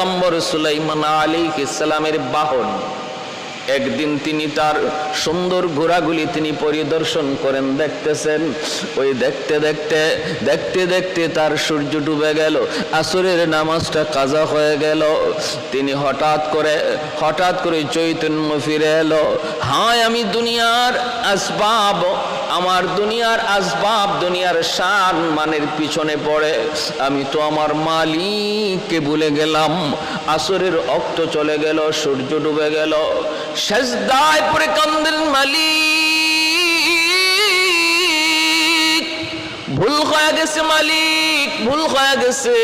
পয়গম্বর সুলাইমান আলী ইসলামের বাহন। একদিন তিনি তার সুন্দর ঘোড়াগুলি তিনি পরিদর্শন করেন, দেখতেছেন, ওই দেখতে দেখতে দেখতে দেখতে তার সূর্য ডুবে গেল, আসরের নামাজটা কাজা হয়ে গেল। তিনি হঠাৎ করে হঠাৎ করে চৈতন্য ফিরে এলো, হায় আমি দুনিয়ার আসবাব আমার দুনিয়ার আসবাব, দুনিয়ার শান মানের পিছনে পড়ে। আমি তো আমার মালিককে ভুলে গেলাম। আসরের অক্ত চলে গেল, সূর্য ডুবে গেল। সেজদায় পরে কান্দেন মালিক। ভুল হয়ে গেছে মালিক, ভুল হয়ে গেছে।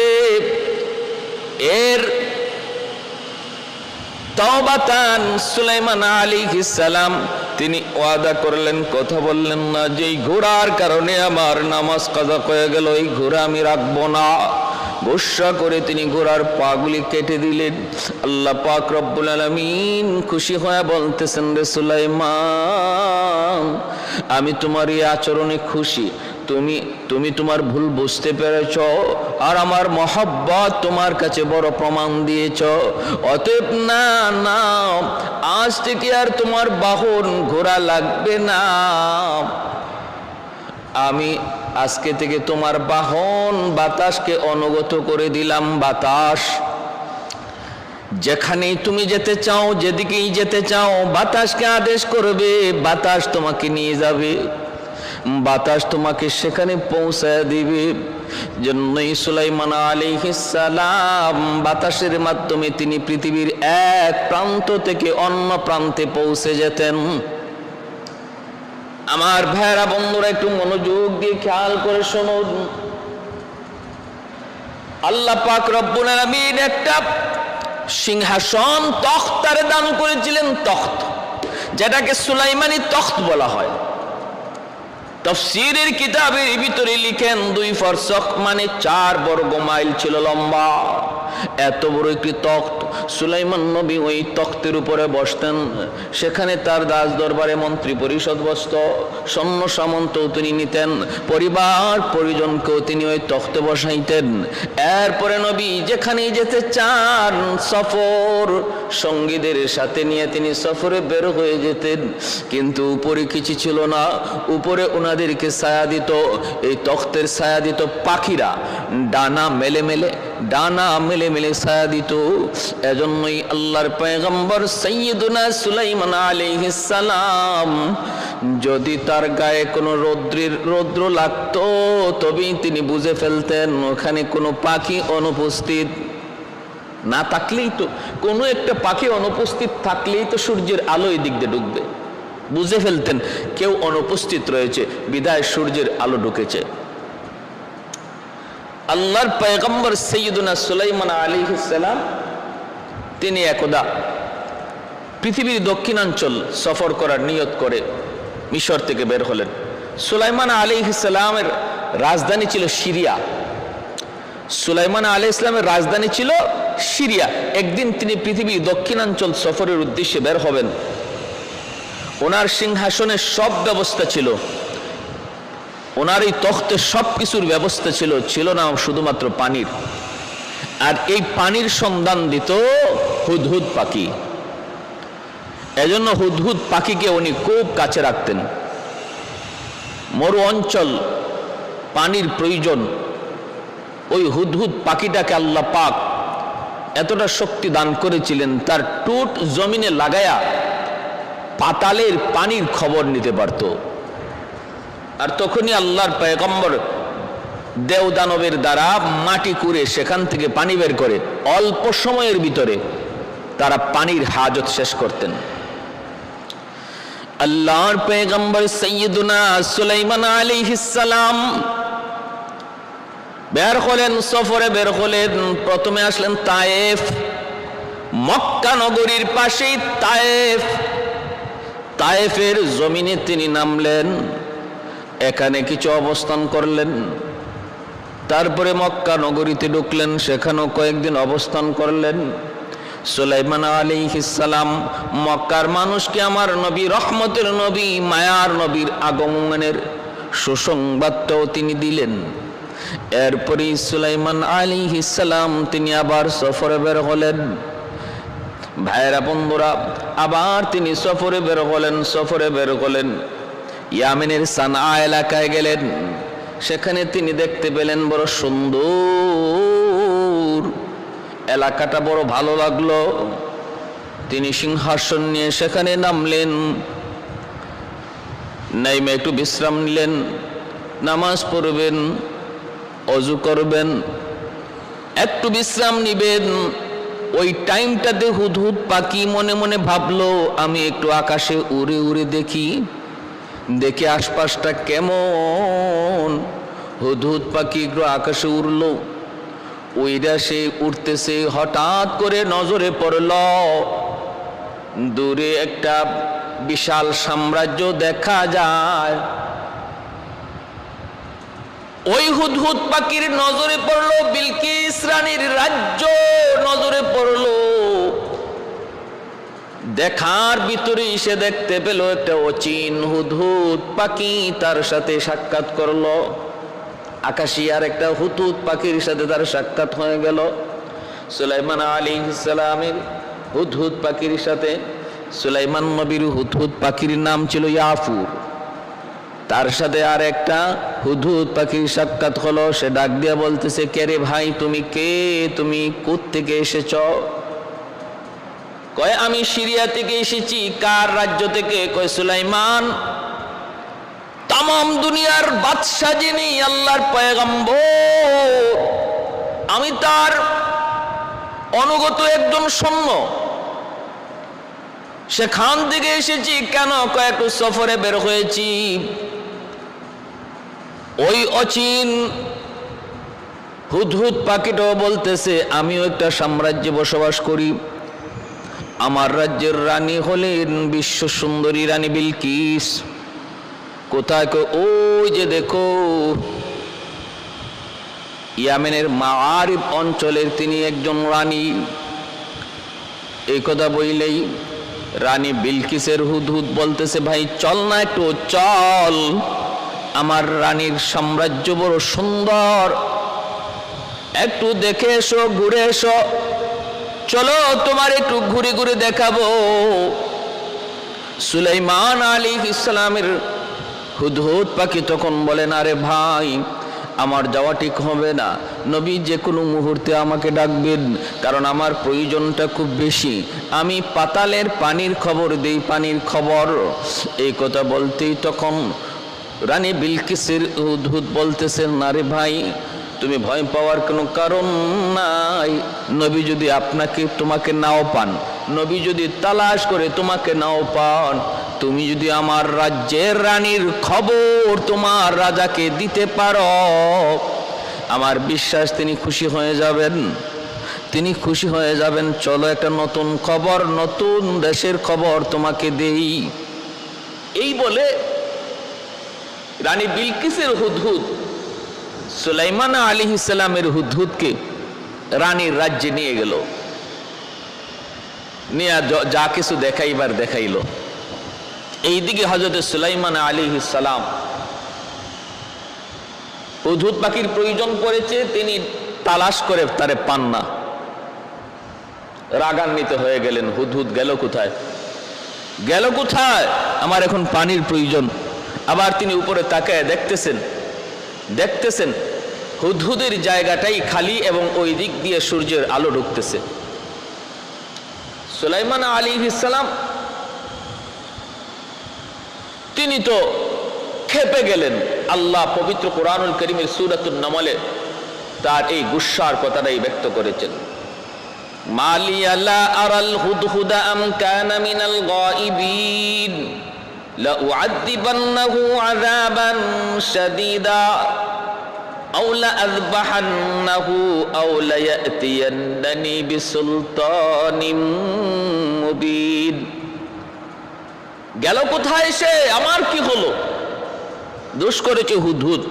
এর তওবাতান সুলাইমান আলাইহিস সালাম। তিনি ওয়াদা করলেন, কথা বললেন না যে ঘোড়ার কারণে আমার নামাজ কাজা হয়ে গেল, এই ঘোড়া আমি রাখব না। গোসা করে তিনি ঘোড়ার পাগুলি কেটে দিলেন। আল্লাহ পাক রব্বুল আলামিন খুশি হয়ে বলতেছেন, রে সুলাইমান, আমি তোমার এই আচরণে খুশি। তুমি তুমি তোমার ভুল বুঝতে পেরেছ আর আমার মহব্বত তোমার কাছে বড় প্রমাণ দিয়েছ। অতএব না না, আজ থেকে আর তোমার বাহন ঘোরা লাগবে না। আমি আজকে থেকে তোমার বাহন বাতাসকে অনুগত করে দিলাম বাতাস। যেখানেই তুমি যেতে চাও, যেদিকেই যেতে চাও, বাতাসকে আদেশ করবে, বাতাস তোমাকে নিয়ে যাবে। বাতাস তোমাকে সেখানে পৌঁছায় দিবে। জন্যই সুলাইমান আলাইহিসসালাম বাতাসের মাধ্যমে তিনি পৃথিবীর এক প্রান্ত থেকে অন্য প্রান্তে পৌঁছে যেতেন। আমার ভাইরা বন্ধুরা, একটু মনোযোগ দিয়ে খেয়াল করে শুনুন। আল্লাহ পাক রব্বুল একটা সিংহাসন তখতারে দান করেছিলেন, তখ্ত, যেটাকে সুলাইমানি তখ্ত বলা হয়। তফসিরের কিতাবের ভিতরে লিখেন দুই ফরসক মানে চার বর্গ মাইল ছিল লম্বা। এত বড় একটি তখ্ত সুলাইমান নবী ওই তখ্তের উপরে বসতেন। সেখানে তার দাস দরবারে মন্ত্রী পরিষদ বসত। সৈন্য সামন্তও তিনি নিতেন। পরিবার পরিজনকেও তিনি ওই তখ্তে বসাইতেন। এরপরে নবী যেখানেই যেতে চান সফর, সঙ্গীদের সাথে নিয়ে তিনি সফরে বের হয়ে যেতেন। কিন্তু উপরে কিছু ছিল না। উপরে ওনাদেরকে ছায়া দিত, এই তখ্তের ছায়া দিত পাখিরা। ডানা মেলে মেলে, ডানা মেলে মেলে ছায়া দিত। এজন্যই আল্লাহর পয়গম্বর সৈয়দুনা সুলাইমান সালাম, যদি তার গায়ে কোনো রৌদ্রের রৌদ্র লাগতো, তবেই তিনি বুঝে ফেলতেন ওখানে কোনো পাখি অনুপস্থিত না থাকলেই তো, কোনো একটা পাখি অনুপস্থিত থাকলেই তো সূর্যের আলো এই দিক দিয়ে ঢুকবে। বুঝে ফেলতেন। কেউ অনুপস্থিত রয়েছে, বিদায় সূর্যের আলো ঢুকেছে। আল্লাহর পয়গম্বর সৈয়দুনা সুলাইমান আলী তিনি একদা পৃথিবীর দক্ষিণাঞ্চল সফর করার নিয়ত করে মিশর থেকে বের হলেন। সুলাইমান আলী রাজধানী ছিল সিরিয়া। সুলাইমান আলী ইসলামের রাজধানী ছিল সিরিয়া। একদিন তিনি পৃথিবীর দক্ষিণাঞ্চল সফরের উদ্দেশ্যে বের হবেন। ওনার সিংহাসনের সব ব্যবস্থা ছিল। ওনার এই তখতে সব কিছুর ব্যবস্থা ছিল ছিল না শুধুমাত্র পানির। আর এই পানির সন্ধান দিত হুদহুদ পাখি। এজন্য হুদহুদ পাখিকে উনি খুব কাছে রাখতেন। মরু অঞ্চল, পানির প্রয়োজন। ওই হুদহুদ পাখিটাকে আল্লাহ পাক এতটা শক্তি দান করেছিলেন, তার টুট জমিনে লাগায়া পাতালের পানির খবর নিতে পারত। আর তখনই আল্লাহর পয়গম্বর দেওদানবের দ্বারা মাটি কুড়ে সেখান থেকে পানি বের করে অল্প সময়ের ভিতরে তারা পানির হাজত শেষ করতেন। আল্লাহর পেগম্বর সৈয়দুনা সুলাইমান আলাইহিস সালাম বের হলেন, সফরে বের হলেন, প্রথমে আসলেন তায়েফ, মক্কা নগরীর পাশেই তায়েফ। তায়েফের জমিনে তিনি নামলেন, এখানে কিছু অবস্থান করলেন। তারপরে মক্কা নগরীতে ঢুকলেন, সেখানেও কয়েকদিন অবস্থান করলেন। সুলাইমান আলাইহিসালাম মক্কার মানুষকে আমার নবী, রহমতের নবী, মায়ার নবীর আগমনের সুসংবাদটাও তিনি দিলেন। এরপরই সুলাইমান আলী ইসালাম তিনি আবার সফরে বের হলেন। ভাইয়েরা, বন্ধুরা, আবার তিনি সফরে বের হলেন, সফরে বের হলেন। ইয়ামেনের সানা এলাকায় গেলেন। সেখানে তিনি দেখতে পেলেন বড় সুন্দর। এলাকাটা বড় ভালো লাগল। তিনি সিংহাসন নিয়ে সেখানে নামলেন। নাইমে একটু বিশ্রাম নিলেন। নামাজ পড়বেন, অজু করবেন, একটু বিশ্রাম নিবেন। ওই টাইমটাতে হুদহুদ পাখি মনে মনে ভাবলো, আমি একটু আকাশে উড়ে উড়ে দেখি, দেখে আশপাশটা কেমন। হুদহুদ পাখি একটু আকাশে উড়লো ওইটা সে উঠতেছে হঠাৎ করে নজরে পড়ল। দূরে একটা বিশাল সাম্রাজ্য দেখা যায়। ওই হুদহুদ পাখির নজরে পড়ল দেখার ভিতরে সে দেখতে পেল একটা অচিন হুদহুদ পাখি তার সাথে সাক্ষাৎ করল। আকাশি আর একটা হুতুত পাখির সাথে তার সাক্ষাৎ হয়ে গেল। সুলাইমান আলী ইসলামের হুদহুদ পাখির সাথে, সুলাইমান নবীর হুদহুদ পাখির নাম ছিল ইয়াফুর। তার সাথে আর একটা হুদহুদ পাখির সাক্ষাৎ হলো, সে ডাক দিয়া বলতেছে কে রে ভাই, তুমি কে? তুমি থেকে এসেছ? কয়, আমি সিরিয়া থেকে এসেছি, কার রাজ্য থেকে? কয়, সুলাইমান। তাম দুনিয়ার বাদশাহ যিনি, আল্লাহর পয়গম্বর। আমি তার অনুগত একজন সৈন্য। সেখান থেকে এসেছি, কেন কয়েকটু সফরে বের হয়েছি। ওই অচিন হুদহুদ পাখিটাও বলতেছে, আমিও একটা সাম্রাজ্যে বসবাস করি। আমার রাজ্যের রানী হলেন বিশ্ব সুন্দরী রানী বিলকিস। কোথায় ওই যে দেখো, ইয়ামেনের মারিফ অঞ্চলের তিনি একজন রানী। এই কথা বইলেই রানী বিলকিসের হুদহুদ বলতেছে, ভাই, চল না একটু, চল। আমার রানীর সাম্রাজ্য বড় সুন্দর। একটু দেখে এসো, ঘুরে এসো। চলো তোমার একটু ঘুরে ঘুরে দেখাবো। সুলাইমান আলী ইসলামের হুদহুদ পাখি তখন বলেন আরে ভাই, আমার যাওয়া ঠিক হবে না। নবী যে কোনো মুহূর্তে আমাকে ডাকবেন, কারণ আমার প্রয়োজনটা খুব বেশি। আমি পাতালের পানির খবর দেই, পানির খবর। এই কথা বলতেই তখন রানী বিলকিসের হুদহুদ বলতেছেন, না রে ভাই তুমি ভয় পাওয়ার কোনো কারণ নাই। নবী যদি আপনাকে, তোমাকে নাও পান। নবী যদি তালাশ করে তোমাকে নাও পান, তুমি যদি আমার রাজ্যের রানীর খবর তোমার রাজাকে দিতে পারো, আমার বিশ্বাস তিনি খুশি হয়ে যাবেন। তিনি খুশি হয়ে যাবেন, চলো একটা নতুন খবর, নতুন দেশের খবর তোমাকে দেই। এই বলে রানী বিলকিসের হুদহুদ সুলাইমান আলী ইসলামের হুদহুদকে রানীর রাজ্যে নিয়ে গেল। নিয়ে যা কিছু দেখাইবার দেখাইল। এইদিকে হজরত সুলাইমান আলী ইসালাম হুদহুদ পাখির প্রয়োজন পড়েছে, তিনি তালাশ করে তারে পান না। রাগান্বিত হয়ে গেলেন, হুদহুদ গেল কোথায়? গেল কোথায়? আমার এখন পানির প্রয়োজন। আবার তিনি উপরে তাকায় দেখতেছেন দেখতেছেন, হুদহুদের জায়গাটাই খালি এবং ওই দিক দিয়ে সূর্যের আলো ঢুকতেছে। সুলাইমান আলী ইসালাম তিনি তো খেপে গেলেন। আল্লাহ পবিত্র কোরআনুল করিমের সুরাতুল নামলে তার এই গুসার কথাটাই ব্যক্ত করেছেন। মালি আল্লাহ আরাল হুদহুদা আম কানা মিনাল গাইবিন। لأعذبنه عذابا شديدا أو لأذبحنه أو ليأتينني بسلطان مبين গেল কোথায় সে আমার কি হলো দোষ করেছে হুদহুদ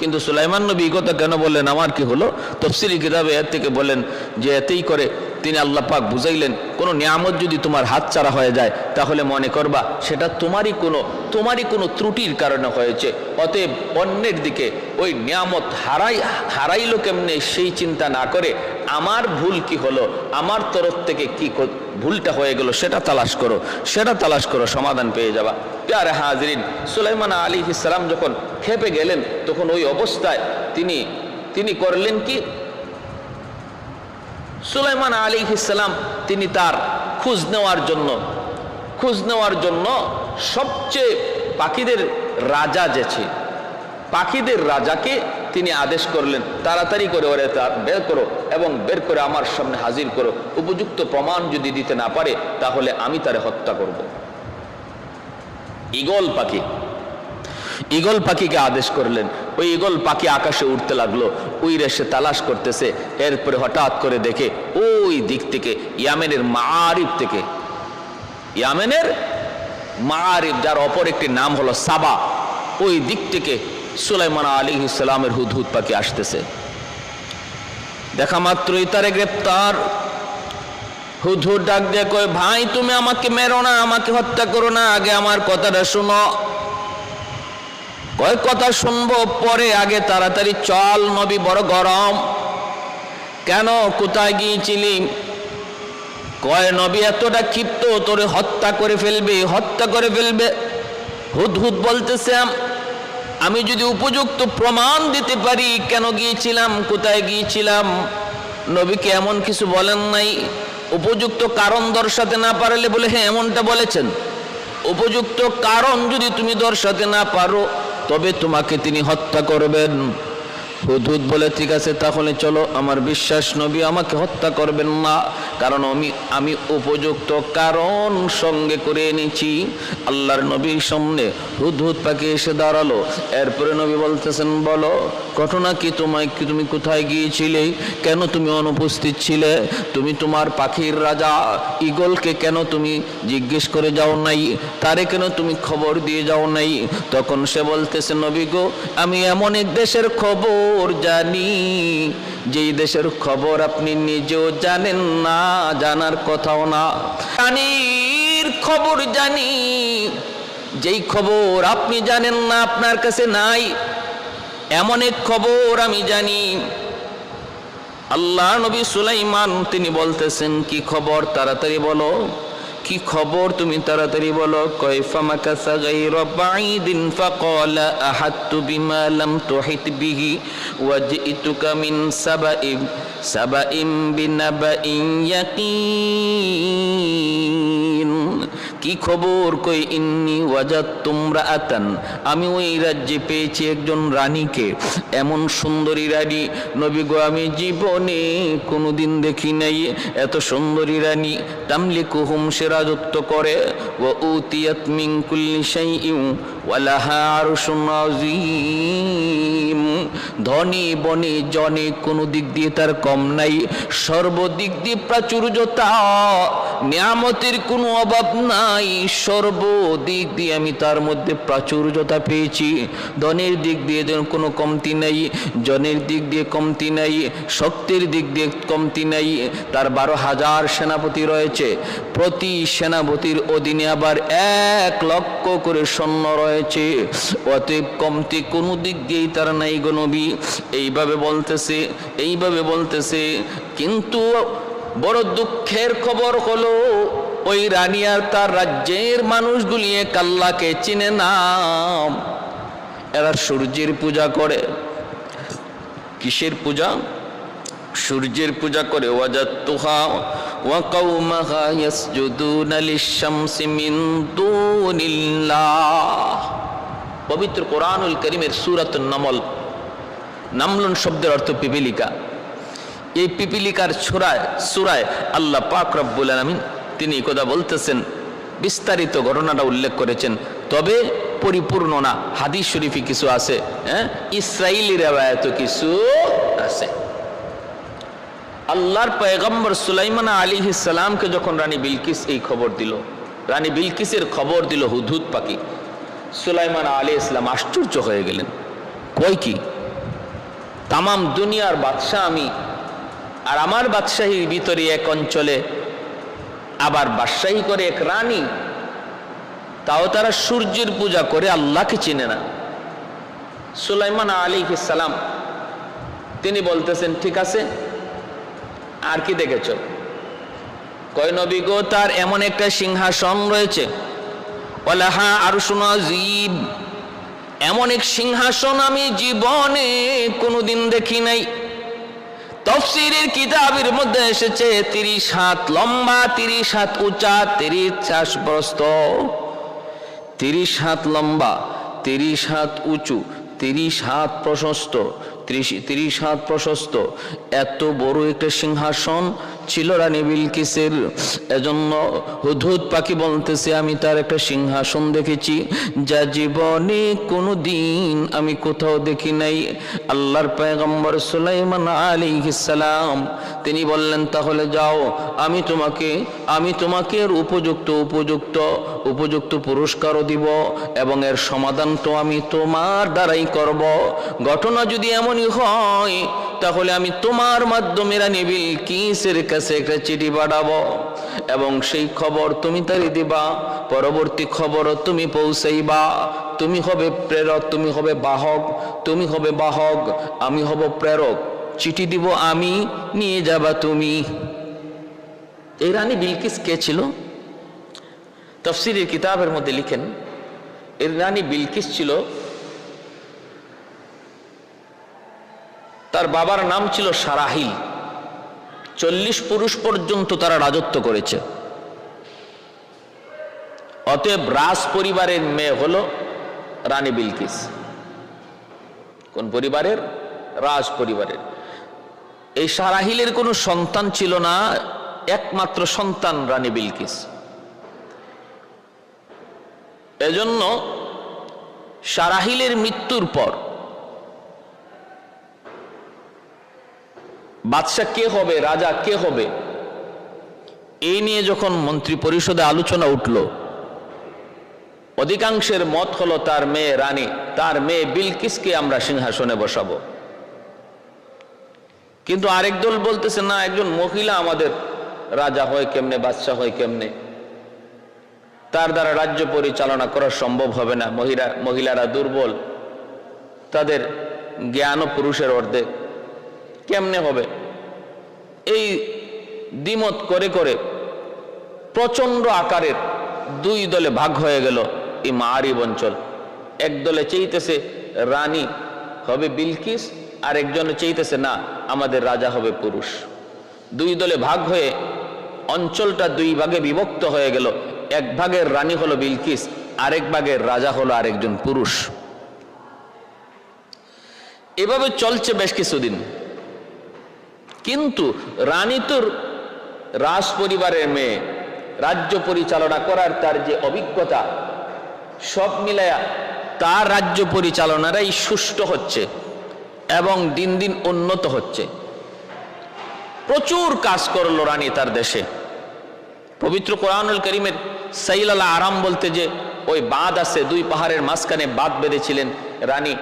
কিন্তু সুলাইমান নবী কথা কেন বললেন আমার কি হলো তফসিলি কিতাবে এর থেকে বলেন যে এতেই করে তিনি আল্লাহ পাক বুঝাইলেন, কোনো নিয়ামত যদি তোমার হাত ছাড়া হয়ে যায়, তাহলে মনে করবা সেটা তোমারই কোনো তোমারই কোনো ত্রুটির কারণে হয়েছে। অতএব অন্যের দিকে ওই নিয়ামত হারাই, হারাইলো কেমনে সেই চিন্তা না করে আমার ভুল কি হলো, আমার তরফ থেকে কি ভুলটা হয়ে গেল সেটা তালাশ করো, সেটা তালাশ করো, সমাধান পেয়ে যাবা। প্যারে হাজরিন, সুলাইমান আলী ইসলাম যখন খেপে গেলেন, তখন ওই অবস্থায় তিনি তিনি করলেন কি? সুলাইমান আলী ইসলাম তিনি তার খোঁজ নেওয়ার জন্য, খোঁজ নেওয়ার জন্য সবচেয়ে পাখিদের রাজা যেছে পাখিদের রাজাকে তিনি আদেশ করলেন, তাড়াতাড়ি করে ওরে তা বের করো এবং বের করে আমার সামনে হাজির করো, উপযুক্ত প্রমাণ যদি দিতে না পারে তাহলে আমি তারে হত্যা করব। ইগল পাখি ইগল পাখিকে আদেশ করলেন। ওই ইগল পাখি আকাশে উঠতে লাগল ওই রেসে তালাশ করতেছে। এরপরে হঠাৎ করে দেখে ওই দিক থেকে, ইয়ামেনের মারিফ থেকে। ইয়ামেনের মারিফ যার অপর একটি নাম হলো সাবা, ওই দিক থেকে সুলাইমান আলী ইসলামের হুদহুদ পাখি আসতেছে। দেখা মাত্রই তারে গ্রেপ্তার। হুদহুদ ডাক দিয়ে কয়, ভাই, তুমি আমাকে মেরো না, আমাকে হত্যা করো না, আগে আমার কথাটা শোনো। কয় কথা শুনব, পরে আগে তাড়াতাড়ি চল নবী, বড় গরম। কেন, কোথায় গিয়েছিলি? কয়, নবী, এতটা ক্ষিপ্ত, তোরে হত্যা করে ফেলবে, হত্যা করে ফেলবে। হুদ হুদ বলতেছে, আমি যদি উপযুক্ত প্রমাণ দিতে পারি, কেন গিয়েছিলাম, কোথায় গিয়েছিলাম? নবীকে এমন কিছু বলেন নাই? উপযুক্ত কারণ দর্শাতে না পারলে বলে হ্যাঁ এমনটা বলেছেন। উপযুক্ত কারণ যদি তুমি দর্শাতে না পারো তবে তোমাকে তিনি হত্যা করবেন। হুদহুদ বলে, ঠিক আছে, তাহলে চলো, আমার বিশ্বাস নবী আমাকে হত্যা করবেন না। কারণ আমি আমি উপযুক্ত কারণ সঙ্গে করে এনেছি। আল্লাহর নবীর সামনে হুদহুদ পাখি এসে দাঁড়াল। এরপরে নবী বলতেছেন, বলো, ঘটনা কি তোমায়, কি তুমি কোথায় গিয়েছিলে? কেন তুমি অনুপস্থিত ছিলে? তুমি তোমার পাখির রাজা ইগলকে কেন তুমি জিজ্ঞেস করে যাও নাই? তারে কেন তুমি খবর দিয়ে যাও নাই? তখন সে বলতেছে, নবী গো, আমি এমন এক দেশের খবর জানি। যেই দেশের খবর আপনি নিজেও জানেন না, জানার কথাও না। প্রাণীর খবর জানি। যেই খবর আপনি জানেন না, আপনার কাছে নাই। এমন এক খবর আমি জানি। আল্লাহ নবী সুলাইমান, তিনি বলতেছেন, কি খবর? তাড়াতাড়ি বলো। কি খবর তুমি তাড়াতাড়ি বলো? কয়ফা মাকাসা গায়রা বাঈদিন ফাকালা আহাত্তু বিমা লাম তুহিত বিহি ওয়াজিতুকা মিন সাবাইম সাবাইম বিনাবাইন ইয়াকিন। কি খবর? কই, ইন্নি ওয়াজাত তোমরা আতান। আমি ওই রাজ্যে পেয়েছি একজন রানীকে। এমন সুন্দরী রানী। নবী গো, আমি জীবনে কোনোদিন দেখি নাই। এত সুন্দরী রানী। তামলি কুহুম সে রাজত্ব করে। ও উতিয়াত মিন কুল্লি আযীম ধনী, বনে, জনে, কোনো দিক দিয়ে তার কম নাই। সর্বদিক দিয়ে প্রাচুর্যতা, নিয়ামতের কোনো অভাব নাই। সর্বদিক দিয়ে আমি তার মধ্যে প্রাচুর্যতা পেয়েছি। ধনের দিক দিয়ে কোনো কমতি নাই, জনের দিক দিয়ে কমতি নাই, শক্তির দিক দিয়ে কমতি নাই। তার বারো হাজার সেনাপতি রয়েছে। প্রতি সেনাপতির অধীনে আবার এক লক্ষ করে সৈন্য রয়েছে অতএব কমতি কোনো দিক দিয়েই তার নাই গনবী এইভাবে বলতেছে এইভাবে বলতেছে। কিন্তু বড় দুঃখের খবর হলো, ওই রানী আর তার রাজ্যের মানুষগুলি এক আল্লাহকে চিনে না। এরা সূর্যের পূজা করে। কিসের পূজা? সূর্যের পূজা করে। ওয়াজাতুহা ওয়া কওমাহা ইয়াসজুদুনা লিশ-শামসি মিন দুনিল্লাহ পবিত্র কোরআনুল করিমের সূরাতুন নমল। নামলুন শব্দের অর্থ পিপিলিকা। এই পিপিলিকার ছোড়ায় সুরায় আল্লাহ পাক রব্বুল আলামিন তিনি কথা বলতেছেন, বিস্তারিত ঘটনাটা উল্লেখ করেছেন। তবে পরিপূর্ণ না, হাদিস শরীফে কিছু আছে হ্যাঁ? ইসরায়েলি রেবায়ত কিছু আছে। আল্লাহর পয়গম্বর সুলাইমান আলী ইসালামকে যখন রানী বিলকিস এই খবর দিল, রানী বিলকিসের খবর দিল হুদহুদ পাখি। সুলাইমান আলী ইসলাম আশ্চর্য হয়ে গেলেন। কই কি? তামাম দুনিয়ার বাদশাহ আমি আর আমার বাদশাহীর ভিতরে এক অঞ্চলে আবার বাদশাহী করে এক রানী, তাও তারা সূর্যের পূজা করে আল্লাহকে চিনে না। সুলাইমান আলী সালাম, তিনি বলতেছেন, ঠিক আছে আর কি দেখেছ? কয় নবী গো, তার এমন একটা সিংহাসন রয়েছে। ওলাহা আর শোনা জীব এমন এক সিংহাসন আমি জীবনে কোনোদিন দেখি নাই। তফসিরের কিতাবের মধ্যে এসেছে, তিরিশ হাত লম্বা, তিরিশ হাত উঁচা, তিরিশ চাষ প্রস্ত তিরিশ হাত লম্বা, তিরিশ হাত উঁচু, তিরিশ হাত প্রশস্ত। ত্রিশ তিরিশ হাত প্রশস্ত। এত বড় একটা সিংহাসন ছিল রানী বিলকিসের। এজন্য হুদহুদ পাখি বলতেছে, আমি তার একটা সিংহাসন দেখেছি, যা জীবনে কোনো দিন আমি কোথাও দেখি নাই। আল্লাহর পয়গম্বর সুলাইমান আলী সালাম, তিনি বললেন, তাহলে যাও, আমি তোমাকে আমি তোমাকে এর উপযুক্ত উপযুক্ত উপযুক্ত পুরস্কারও দিব এবং এর সমাধান তো আমি তোমার দ্বারাই করব। ঘটনা যদি এমনই হয় তাহলে আমি তোমার মাধ্যমে রানী বিলকিসের কাছে একটা চিঠি পাঠাবো। এবং সেই খবর তুমি তারি দিবা, পরবর্তী খবরও তুমি পৌঁছাইবা। তুমি হবে প্রেরক, তুমি হবে বাহক, তুমি হবে বাহক, আমি হব প্রেরক। চিঠি দিব আমি, নিয়ে যাবা তুমি। এই রানী বিলকিস কে ছিল? তফসিরের কিতাবের মধ্যে লিখেন, এর রানী বিলকিস ছিল তার বাবার নাম ছিল সারাহিল। চল্লিশ পুরুষ পর্যন্ত তারা রাজত্ব করেছে। অতএব রাজ পরিবারের মেয়ে হল রানী বিলকিস। কোন পরিবারের? রাজ পরিবারের। এই সারাহিলের কোনো সন্তান ছিল না, একমাত্র সন্তান রানী বিলকিস। এজন্য সারাহিলের মৃত্যুর পর বাদশাহ কে হবে? রাজা কে হবে? এই নিয়ে যখন মন্ত্রী পরিষদে আলোচনা উঠল, অধিকাংশের মত হলো তার মেয়ে রানী, তার মেয়ে বিলকিসকে আমরা সিংহাসনে বসাবো। কিন্তু আরেক দল বলতেছে, না, একজন মহিলা আমাদের রাজা হয় কেমনে, বাদশাহ হয় কেমনে? তার দ্বারা রাজ্য পরিচালনা করা সম্ভব হবে না। মহিলা, মহিলারা দুর্বল। তাদের জ্ঞান ও পুরুষের অর্ধেক। কেমনে হবে? এই দ্বিমত করে করে প্রচণ্ড আকারের দুই দলে ভাগ হয়ে গেল এই মারিব অঞ্চল। এক দলে চেইতেছে রানী হবে বিলকিস আর একজনে চেইতেছে না, আমাদের রাজা হবে পুরুষ। দুই দলে ভাগ হয়ে অঞ্চলটা দুই ভাগে বিভক্ত হয়ে গেল। এক ভাগের রানী হলো বিলকিস, আরেক ভাগের রাজা হলো আরেকজন পুরুষ। এভাবে চলছে বেশ কিছুদিন। কিন্তু রানী তোর রাজ পরিবারের মেয়ে, রাজ্য পরিচালনা করার তার যে অভিজ্ঞতা, সব মিলায়া তার রাজ্য পরিচালনারাই সুষ্ঠু হচ্ছে এবং দিন দিন উন্নত হচ্ছে। প্রচুর কাজ করল রানী তার দেশে। পবিত্র কোরআনুল করিমের সাইল আরাম বলতে যে ওই বাঁধ আছে, দুই পাহাড়ের মাঝখানে বাঁধ বেঁধেছিলেন রানী।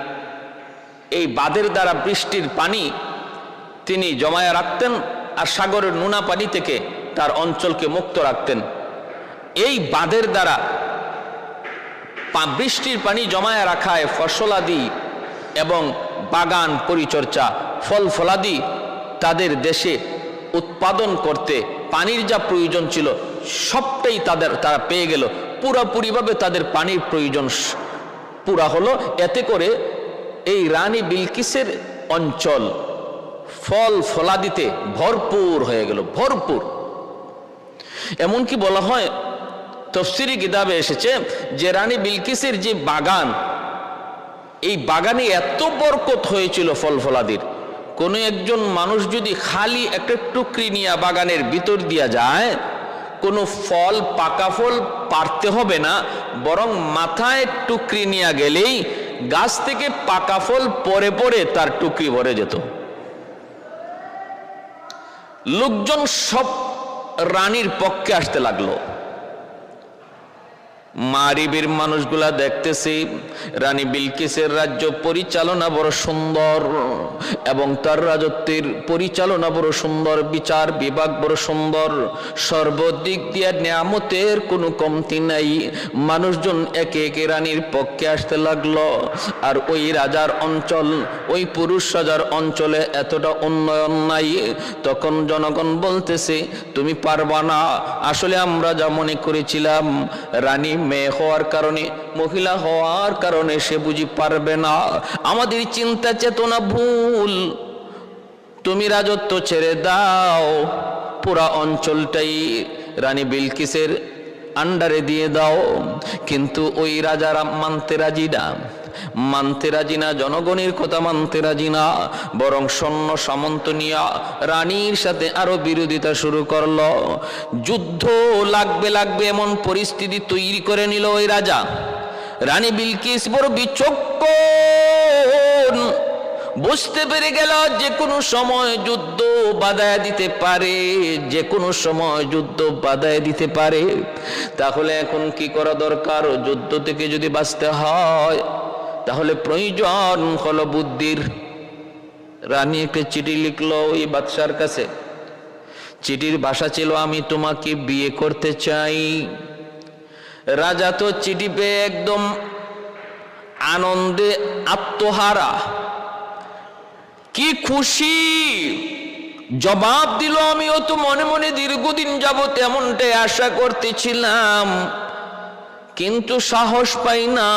এই বাঁধের দ্বারা বৃষ্টির পানি তিনি জমায়া রাখতেন আর সাগরের নোনা পানি থেকে তার অঞ্চলকে মুক্ত রাখতেন। এই বাঁধের দ্বারা বৃষ্টির পানি জমায়া রাখায় ফসলাদি এবং বাগান পরিচর্যা ফল ফলাদি তাদের দেশে উৎপাদন করতে পানির যা প্রয়োজন ছিল সবটাই তাদের, তারা পেয়ে গেল। পুরাপুরিভাবে তাদের পানির প্রয়োজন পুরা হলো। এতে করে এই রানী বিলকিসের অঞ্চল ফল ফলাদিতে ভরপুর হয়ে গেল, ভরপুর। এমনকি বলা হয়, তফসিরি কিতাবে এসেছে যে রানী বিলকিসের যে বাগান, এই বাগানে এত বরকত হয়েছিল ফল ফলাদির। কোনো একজন মানুষ যদি খালি একটা টুকরি নিয়ে বাগানের ভিতর দিয়া যায়, কোনো ফল, পাকা ফল পারতে হবে না, বরং মাথায় টুকরি নিয়ে গেলেই গাছ থেকে পাকা ফল পরে পরে তার টুকরি ভরে যেত। লোকজন সব রানীর পক্ষে আসতে লাগল। মারিবের মানুষগুলা দেখতেছে, রানী বিলকিসের রাজ্য পরিচালনা বড় সুন্দর এবং তার রাজত্বের পরিচালনা বড় সুন্দর, বিচার বিভাগ বড় সুন্দর। সর্বদিক দিয়ে নিয়ামতের কোনো কমতি নাই। মানুষজন একে একে রানীর পক্ষে আসতে লাগল। আর ওই রাজার অঞ্চল, ওই পুরুষ রাজার অঞ্চলে এতটা উন্নয়ন নাই। তখন জনগণ বলতেছে, তুমি পারবা না। আসলে আমরা যা মনে করেছিলাম, রানী মেয়ে হওয়ার কারণে, মহিলা হওয়ার কারণে সে বুঝি পারবে না। আমাদের চিন্তা চেতনা ভুল। তুমি রাজত্ব ছেড়ে দাও। পুরা অঞ্চলটাই রানী বিলকিসের আন্ডারে দিয়ে দাও। কিন্তু ওই রাজারা মানতে রাজি না। মানতে রাজি না, জনগণের কথা মানতে রাজি না, বরং সৈন্য সামন্ত নিয়া রানীর সাথে আরও বিরোধিতা শুরু করল। যুদ্ধ লাগবে লাগবে এমন পরিস্থিতি তৈরি করে নিল ওই রাজা। রানী বিলকিস বড় বিচক্ষণ। বুঝতে পেরে গেল যে কোনো সময় যুদ্ধ বাধায় দিতে পারে, যে কোনো সময় যুদ্ধ বাধায় দিতে পারে। তাহলে এখন কি করা দরকার? যুদ্ধ থেকে যদি বাঁচতে হয় তাহলে প্রয়োজন হলো বুদ্ধির রানী একটা চিঠি লিখলো ওই বাদশার কাছে। চিঠির ভাষা ছিল, আমি তোমাকে বিয়ে করতে চাই। রাজা তো চিঠি পেয়ে একদম আনন্দে আত্মহারা। কি খুশি? জবাব দিল, আমিও তো মনে মনে দীর্ঘদিন যাবত এমনটাই আশা করতেছিলাম, কিন্তু সাহস পাই না।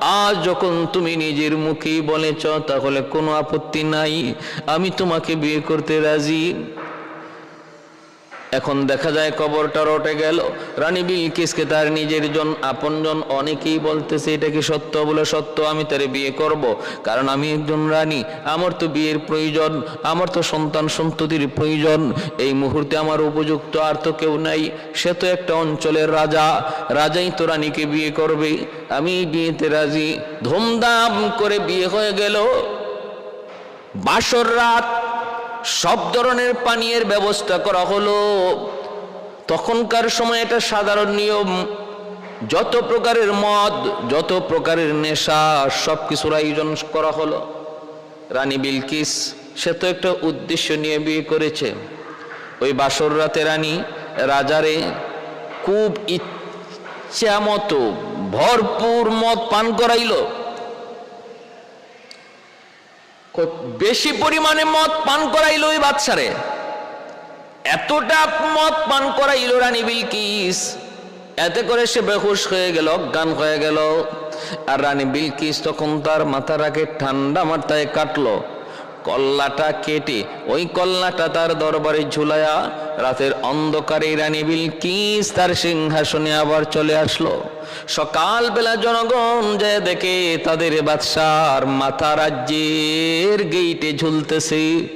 আজ যখন তুমি নিজের মুখেই বলেছ, তাহলে কোনো আপত্তি নাই। আমি তোমাকে বিয়ে করতে রাজি। এখন দেখা যায় কবরটা রটে গেল। রানী বিলকিসকে তার নিজের জন আপনজন অনেকেই বলতেছে, এটা কি সত্য? বলে, সত্য, আমি তারে বিয়ে করব। কারণ আমি একজন রানী, আমার তো বিয়ের প্রয়োজন, আমার তো সন্তান সন্ততির প্রয়োজন। এই মুহূর্তে আমার উপযুক্ত আর তো কেউ নাই, সে তো একটা অঞ্চলের রাজা, রাজাই তো রানীকে বিয়ে করবে। আমি বিয়েতে রাজি। ধুমধাম করে বিয়ে হয়ে গেল। বাসর রাত সব ধরনের পানীয়ের ব্যবস্থা করা হলো। তখনকার সময় এটা সাধারণ নিয়ম। যত প্রকারের মদ, যত প্রকারের নেশা সব কিছুর আয়োজন করা হলো। রানী বিলকিস, সে তো একটা উদ্দেশ্য নিয়ে বিয়ে করেছে। ওই বাসর রাতে রানী রাজারে খুব ইচ্ছা মতো ভরপুর মদ পান করাইলো। বেশি পরিমাণে মদ পান করাইল ওই বাচ্চারে এতটা মদ পান করাইল রানী বিলকিস। এতে করে সে বেহুশ হয়ে গেল, অজ্ঞান হয়ে গেল। আর রানী বিলকিস তখন তার রাখে ঠান্ডা মাথায় কাটলো। কল্লাটা কেটে, ওই কল্লাটা তার দরবারে ঝুলায়া রাতের অন্ধকারে রানী বিলকিস তার সিংহাসনে আবার চলে আসলো। সকালবেলা জনগণ যে দেখে তাদের বাদশার মাথা রাজ্যের গেইটে ঝুলতেছে।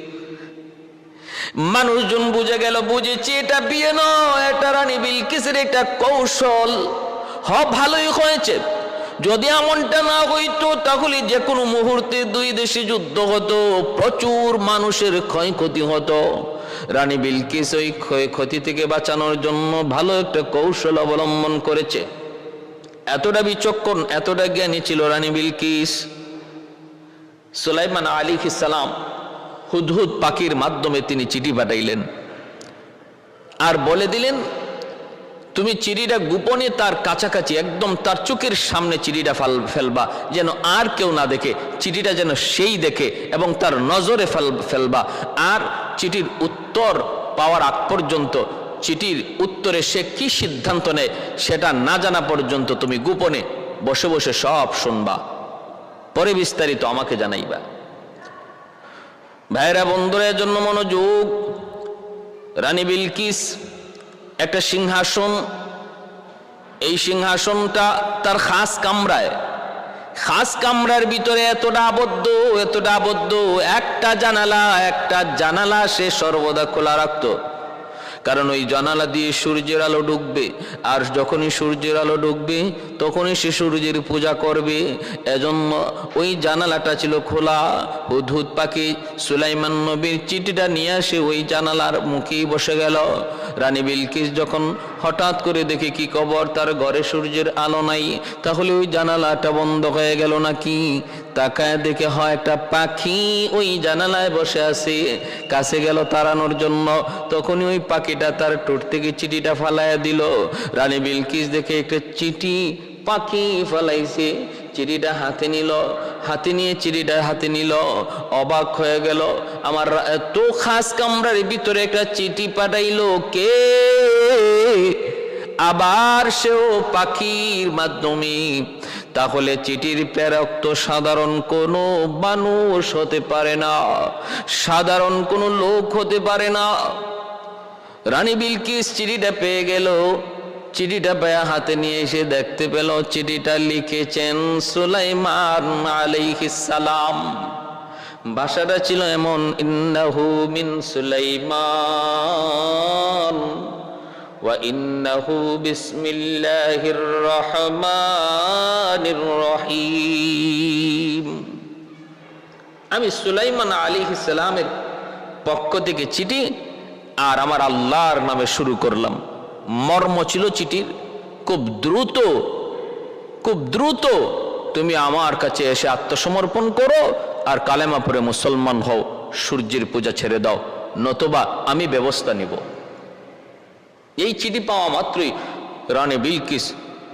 মানুষজন বুঝে গেল, বুঝেছি এটা বিয়ে নয়, এটা রানী বিলকিসের একটা কৌশল। হ, ভালোই হয়েছে। যদি এমনটা না হইতো, তাহলে যে কোনো মুহূর্তে দুই দেশে যুদ্ধ হতো, প্রচুর মানুষের ক্ষয়ক্ষতি হতো। রানী বিলকিস ওই ক্ষয়ক্ষতি থেকে বাঁচানোর জন্য ভালো একটা কৌশল অবলম্বন করেছে। এতটা বিচক্ষণ, এতটা জ্ঞানী ছিল রানী বিলকিস। সুলাইমান আলী সালাম হুদহুদ পাখির মাধ্যমে তিনি চিঠি পাঠাইলেন। আর বলে দিলেন তুমি চিড়িটা গোপনে তার কাছাকাছি, একদম তার চোখের সামনে চিড়িটা ফাল ফেলবা, যেন আর কেউ না দেখে, চিঠিটা যেন সেই দেখে এবং তার নজরে ফেল ফেলবা। আর চিঠির উত্তর পাওয়ার আগ পর্যন্ত, চিঠির উত্তরে সে কি সিদ্ধান্ত নেয়, সেটা না জানা পর্যন্ত তুমি গোপনে বসে বসে সব শুনবা। পরে বিস্তারিত আমাকে জানাইবা। ভাইরা বন্ধুরের জন্য মনোযোগ, রানী বিলকিস একটা সিংহাসন, এই সিংহাসনটা তার খাস কামরায়। খাস কামরার ভিতরে এতটা আবদ্ধ এতটা আবদ্ধ, একটা জানালা একটা জানালা সে সর্বদা খোলা রাখতো। কারণ ওই জানালা দিয়ে সূর্যের আলো ঢুকবে আর যখনই সূর্যের আলো ঢুকবে তখনই সে সূর্যের পূজা করবে। এজন্য ওই জানালাটা ছিল খোলা। হুদহুদ পাখি সুলাইমান নবীর চিঠিটা নিয়ে আসে ওই জানালার মুখেই বসে গেল। রানী বিলকিস যখন হঠাৎ করে দেখে কি কবর, তার ঘরে সূর্যের আলো নাই, তাহলে ওই জানালাটা বন্ধ হয়ে গেল নাকি? তাকায় দেখে হয় একটা পাখি ওই জানালায় বসে আছে। কাছে গেল তাড়ানোর জন্য। তখনই ওই পাখিটা তার ঠোঁট থেকে চিঠিটা ফালাইয়া দিল। রানী বিলকিস দেখে একটা চিঠি পাখি ফালাইছে। চিঠিটা হাতে নিল, হাতে নিয়ে চিঠিটা হাতে নিল। অবাক হয়ে গেল, আমার এত খাস কামরার ভিতরে একটা চিঠি পাঠাইলো কে? আবার সেও পাখির মাধ্যমে তাহলে চিঠির প্রেরক তো সাধারণ কোনো মানুষ হতে পারে না। সাধারণ কোনো লোক হতে পারে না। রানী বিলকিস চিঠিটা পেয়ে গেল। চিঠিটা পেয়ে হাতে নিয়ে এসে দেখতে পেল, চিঠিটা লিখেছেন সুলাইমান সালাম। ভাষাটা ছিল এমন, ইন্নাহু মিন সুলাইমান। ওয়া ইন্নাহু বিসমিল্লাহির রহমানির রহিম আমি সুলাইমান আলী সালামের পক্ষ থেকে চিঠি আর আমার আল্লাহর নামে শুরু করলাম। মর্ম ছিল চিঠির, খুব দ্রুত খুব দ্রুত তুমি আমার কাছে এসে আত্মসমর্পণ করো আর কালেমা পরে মুসলমান হও, সূর্যের পূজা ছেড়ে দাও, নতুবা আমি ব্যবস্থা নিব। এই চিঠি পাওয়া মাত্রই রানী বিলকিস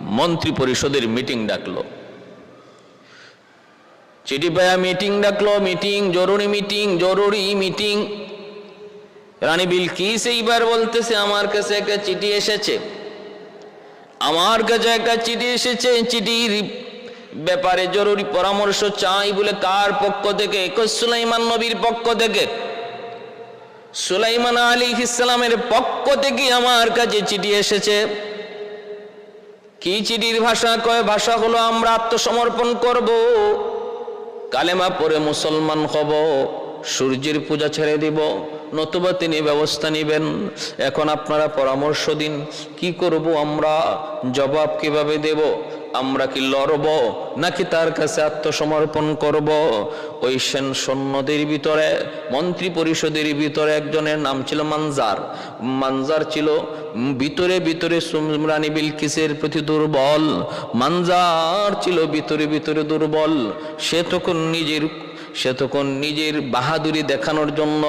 মন্ত্রী পরিষদের মিটিং ডাকলো। চিঠি পায়া মিটিং ডাকলো, মিটিং, জরুরি মিটিং জরুরি মিটিং। রানী বিলকিস এইবার বলতেছে, আমার কাছে একটা চিঠি এসেছে। আমার কাছে একটা চিঠি এসেছে। চিঠির ব্যাপারে জরুরি পরামর্শ চাই বলে কার পক্ষ থেকে? সুলাইমান নবীর পক্ষ থেকে। সুলাইমান আলী ইসলামের পক্ষ থেকে আমার কাছে চিঠি এসেছে। কি চিঠির ভাষা? কয় ভাষা হলো, আমরা আত্মসমর্পণ করব, কালেমা পরে মুসলমান হব, সূর্যের পূজা ছেড়ে দিব, নতুবা তিনি ব্যবস্থা নেবেন। এখন আপনারা পরামর্শ দিন, কি করব আমরা? জবাব কীভাবে দেব? আমরা কি লড়ব নাকি তার কাছে আত্মসমর্পণ করব? ওই সেন সৈন্যদের ভিতরে, মন্ত্রী পরিষদের ভিতরে একজনের নাম ছিল মানজার। মানজার ছিল ভিতরে ভিতরে সুমরানি বিলকিসের প্রতি দুর্বল। মানজার ছিল ভিতরে ভিতরে দুর্বল। সে তখন নিজের, সে তখন নিজের বাহাদুরি দেখানোর জন্য